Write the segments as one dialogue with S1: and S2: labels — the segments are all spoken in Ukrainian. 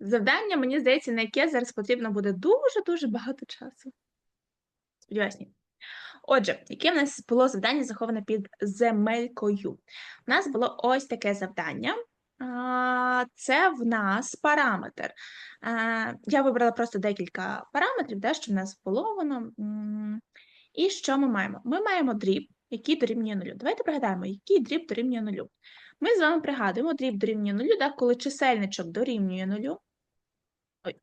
S1: Завдання, мені здається, на яке зараз потрібно буде дуже-дуже багато часу. Сподіваюсь, ні. Отже, яке в нас було завдання заховане під земелькою? У нас було ось таке завдання. Це в нас параметр. Я вибрала просто декілька параметрів, да, що в нас було воно. І що ми маємо? Ми маємо дріб, який дорівнює нулю. Давайте пригадаємо, який дріб дорівнює нулю. Ми з вами пригадуємо дріб дорівнює нулю, коли чисельничок дорівнює нулю. Ой.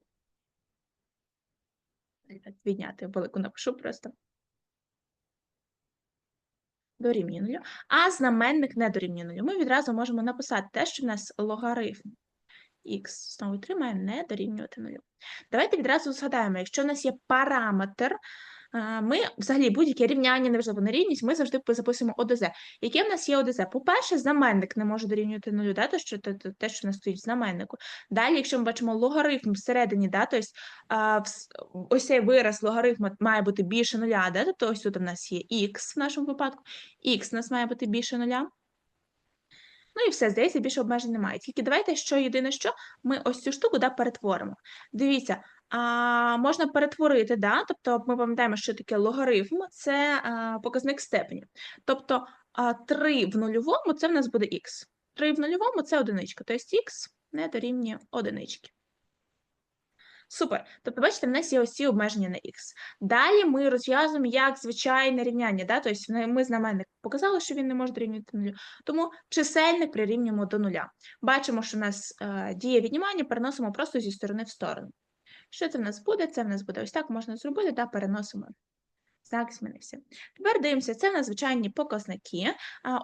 S1: Відняти велику напишу просто. Дорівнює нулю, а знаменник не дорівнює нулю. Ми відразу можемо написати те, що в нас логарифм х знову тримає не дорівнювати нулю. Давайте відразу згадаємо, якщо в нас є параметр, ми взагалі будь-яке рівняння, неважливо на рівність, ми завжди записуємо ОДЗ. Яке в нас є ОДЗ? По-перше, знаменник не може дорівнювати нулю, да, то, що, те, те, що нас стоїть в знаменнику. Далі, якщо ми бачимо логарифм всередині, да, тобто ось цей вираз логарифму має бути більше нуля, да, тобто ось тут у нас є х в нашому випадку, х у нас має бути більше нуля. Ну і все, здається, більше обмежень немає. Тільки давайте, що єдине, що ми ось цю штуку да, перетворимо. Дивіться, а, можна перетворити, да? тобто ми пам'ятаємо, що таке логарифм це а, показник степені. Тобто а, 3 в нульовому це в нас буде х. 3 в нульовому це одиничка, тобто х не дорівнює одинички. Супер. Тобто, бачите, в нас є ось ці обмеження на х. Далі ми розв'язуємо як звичайне рівняння. Да? Тобто ми знаменник показали, що він не може дорівнювати нулю. Тому чисельник прирівнюємо до нуля. Бачимо, що в нас е, діє віднімання, переносимо просто зі сторони в сторону. Що це в нас буде? Це в нас буде ось так можна зробити, да? переносимо. Знак змінився. Тепер дивимося, це в нас звичайні показники.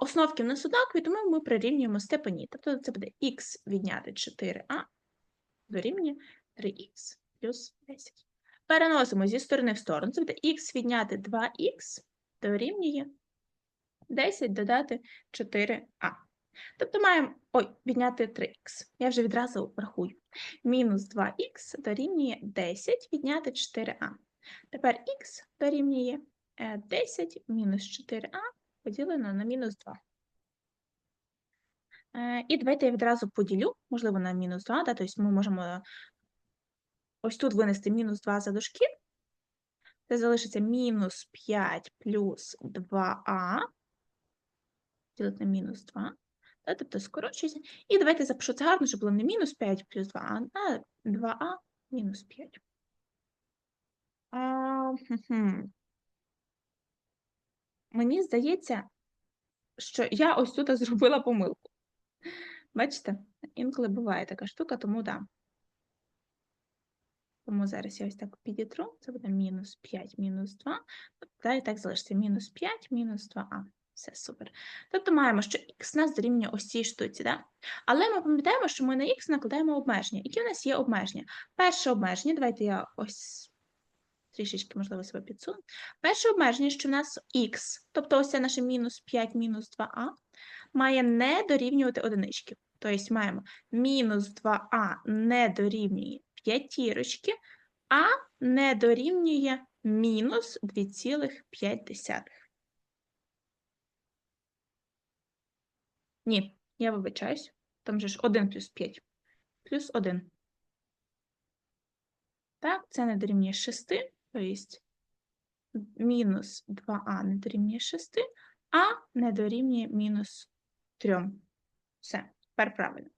S1: Основки в нас однакові, тому ми прирівнюємо степені. Тобто це буде х відняти 4а дорівнює 3х плюс 10. Переносимо зі сторони в сторону. Це буде х відняти 2х дорівнює 10 додати 4а. Тобто маємо ой, відняти 3х. Я вже відразу рахую. Мінус 2х дорівнює 10 відняти 4а. Тепер х дорівнює е, 10 мінус 4а поділено на мінус 2. Е, І давайте я відразу поділю, можливо, на мінус 2, да, тобто ми можемо ось тут винести мінус 2 за дужки. Це залишиться мінус 5 плюс 2а, ділити на мінус 2, да, тобто скорочується. І давайте запишу це гарно, щоб було не мінус 5 плюс 2а, а 2а мінус 5. А, хм-хм. Мені здається, що я ось тут зробила помилку. Бачите? Інколи буває така штука, тому да. Тому зараз я ось так підітру, це буде мінус 5, мінус 2. Та і так залишиться мінус 5, мінус 2а. Все супер. Тобто маємо, що х нас дорівнює ось цій штуці, да? але ми пам'ятаємо, що ми на х накладаємо обмеження. Які у нас є обмеження? Перше обмеження, давайте я ось трішечки, можливо, себе підсуну. Перше обмеження, що в нас х, тобто ось це наше мінус 5, мінус 2а, має не дорівнювати одинички. Тобто маємо мінус 2а не дорівнює п'ятірочки, а не дорівнює мінус 2,5. Ні, я вибачаюсь. Там же ж 1 плюс 5. Плюс 1. Так, це не дорівнює 6, тобто мінус 2а не дорівнює 6, а не дорівнює мінус 3. Все, тепер правильно.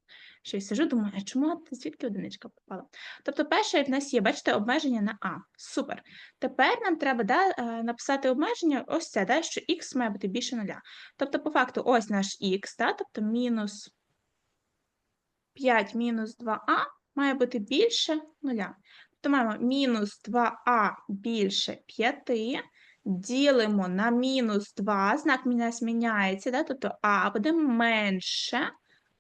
S1: Ще й сижу, думаю, а чому звідки одиничка попала? Тобто, перше в нас є, бачите, обмеження на А. Супер. Тепер нам треба да, е, написати обмеження ось це, да, що х має бути більше нуля. Тобто, по факту, ось наш х, да, тобто мінус 5 мінус 2а має бути більше нуля. Тобто маємо мінус 2а більше 5, ділимо на мінус 2, знак міняється, да? тобто а буде менше,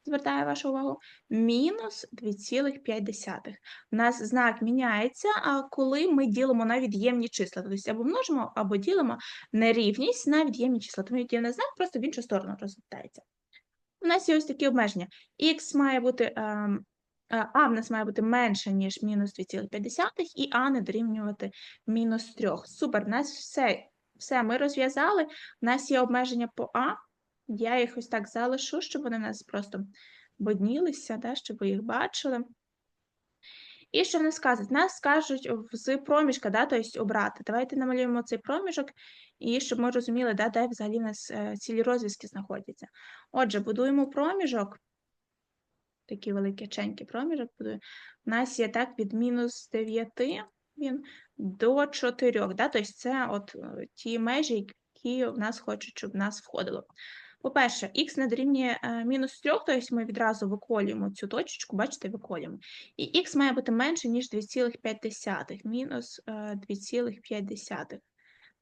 S1: звертаю вашу увагу, мінус 2,5. У нас знак міняється, а коли ми ділимо на від'ємні числа. Тобто або множимо, або ділимо нерівність на від'ємні числа. Тому від'ємний знак просто в іншу сторону розвертається. У нас є ось такі обмеження. Х має бути, ем, е, а в нас має бути менше, ніж мінус 2,5, і а не дорівнювати мінус 3. Супер, у нас все, все ми розв'язали. У нас є обмеження по А. Я їх ось так залишу, щоб вони у нас просто боднілися, да, щоб ви їх бачили. І що в нас скажуть? Нас скажуть з проміжка, да, тобто обрати. Давайте намалюємо цей проміжок, і щоб ми розуміли, да, де взагалі в нас е, цілі розв'язки знаходяться. Отже, будуємо проміжок. Такий великий проміжок будуємо. У нас є так від мінус 9 він до 4. Да? Тобто це от е, ті межі, які в нас хочуть, щоб в нас входило. По-перше, х не дорівнює е, мінус 3, тобто ми відразу виколюємо цю точечку, бачите, виколюємо. І х має бути менше, ніж 2,5, мінус е, 2,5.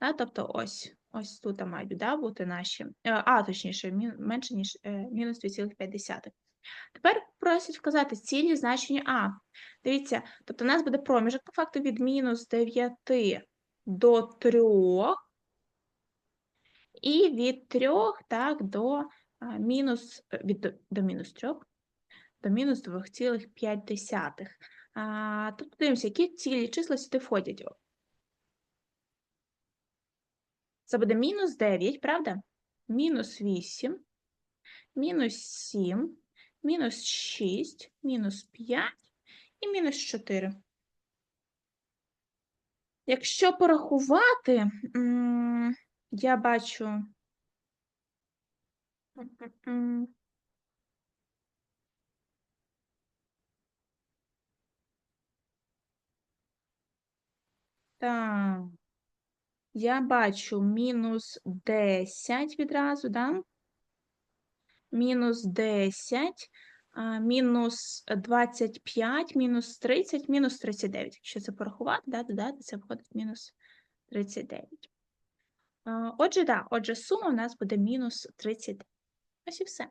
S1: Да? Тобто ось, ось тут мають да, бути наші, е, а, точніше, менше, ніж е, мінус 2,5. Тепер просять вказати цілі значення А. Дивіться, тобто у нас буде проміжок по факту від мінус 9 до 3, і від 3 так, до мінус, е, від, до, мінус 3, до мінус 2,5. А, тут дивимося, які цілі числа сюди входять. Це буде мінус 9, правда? Мінус 8, мінус 7, мінус 6, мінус 5 і мінус 4. Якщо порахувати, я бачу. Так. Я бачу мінус 10 відразу, да? Мінус 10, а, мінус 25, мінус 30, мінус 39. Якщо це порахувати, да, додати, це виходить мінус 39. А, Отже, да, отже, сума у нас буде мінус 39. Ось і все.